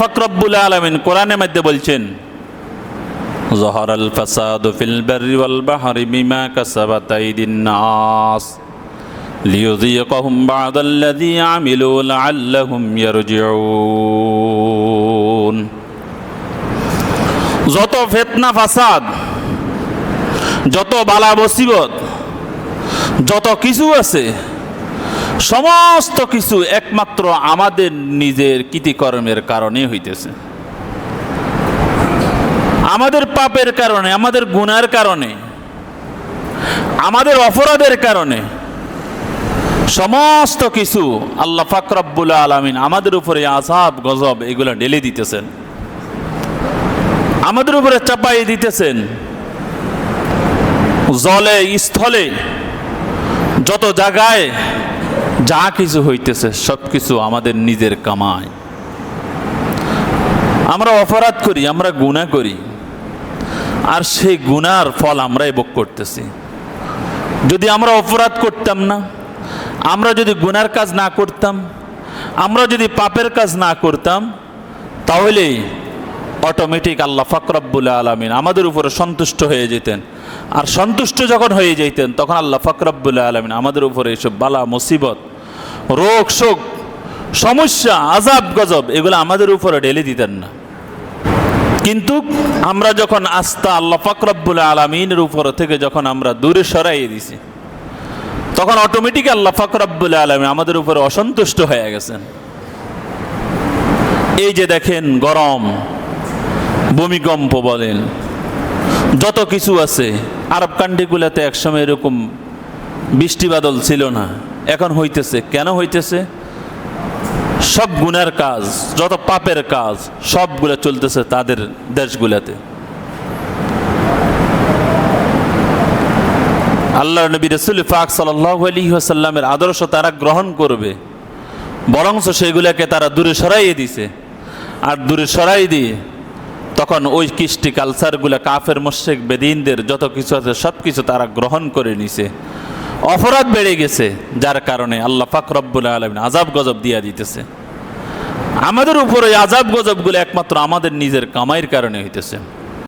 ফকরবুল আলমিন কোরআনের মধ্যে বলছেন, জহর আল ফাসাদ ফিল বারি ওয়াল বাহরি বিমা কাসাবাত আইদিন নাস লিয়ুযিকাহুম বাদাল্লাযী আমিলু লাআল্লাহুম ইয়ারজিউন। যত ফেতনা ফাসাদ, যত বালা মুসিবত, যত কিছু আছে সমস্ত কিছু একমাত্র আমাদের নিজের কৃতিকর্মের কারণে হইতেছে। আমাদের পাপের কারণে, আমাদের গুনার কারণে, আমাদের অপরাধের কারণে সমস্ত কিছু আল্লাহ ফাকরাব্বুল আলমিন আমাদের উপরে আজাব গজব এগুলো ঢেলে দিতেছেন। আমাদের উপরে চাপাই দিতেছেন। জলে, স্থলে, যত জায়গায় যা কিছু হইতেছে সব কিছু আমাদের নিজের কামায় আমরা অপরাধ করি, আমরা গুণা করি, আর সেই গুনার ফল আমরাই ভোগ করতেছি। যদি আমরা অপরাধ করতাম না, আমরা যদি গুনার কাজ না করতাম, আমরা যদি পাপের কাজ না করতাম তাহলে অটোমেটিক আল্লাহ ফকরাব্বুল আলমিন আমাদের উপরে সন্তুষ্ট হয়ে যেতেন। আর সন্তুষ্ট যখন হয়ে যেতেন, তখন আল্লাহ ফকরাব্বুল আলমিন আমাদের উপরে এসব বালা, মুসিবত রোগ, শোক, সমস্যা, আজাব, গজব, এগুলো আমাদের উপরে ঢেলে দিতেন না। কিন্তু আমরা যখন আস্থা আল্লাহ ফকরাব্বুল আলমিনের উপর থেকে যখন আমরা দূরে সরাইয়ে দিছি, তখন অটোমেটিক আল্লাহ ফকরাব্বুল আলমী আমাদের উপরে অসন্তুষ্ট হয়ে গেছেন। এই যে দেখেন গরম, ভূমিকম্প বলেন, যত কিছু আছে, আরব কান্ট্রিগুলোতে একসময় এরকম বৃষ্টি বাদল ছিল না। এখন হইতেছে। কেন হইতেছে? সব গুণের কাজ, যত পাপের কাজ, সবগুলো চলতেছে তাদের দেশগুলোতে। আল্লাহ নবী রসুল ফাক আসাল্লামের আদর্শ তারা গ্রহণ করবে। বরংস সেগুলোকে তারা দূরে সরাইয়ে দিছে। আর দূরে সরাই দিয়ে তখন ওই কৃষ্টি কালচারগুলো কাফের মোশেক বেদিনদের যত কিছু আছে সব কিছু তারা গ্রহণ করে নিছে। অপরাধ বেড়ে গেছে, যার কারণে আল্লাহ ফাকরব্বুল আলমিন আজাব গজব দিয়া দিতেছে। আমাদের উপরে আজাব গজবগুলো একমাত্র আমাদের নিজের কামাইয়ের কারণে হইতেছে।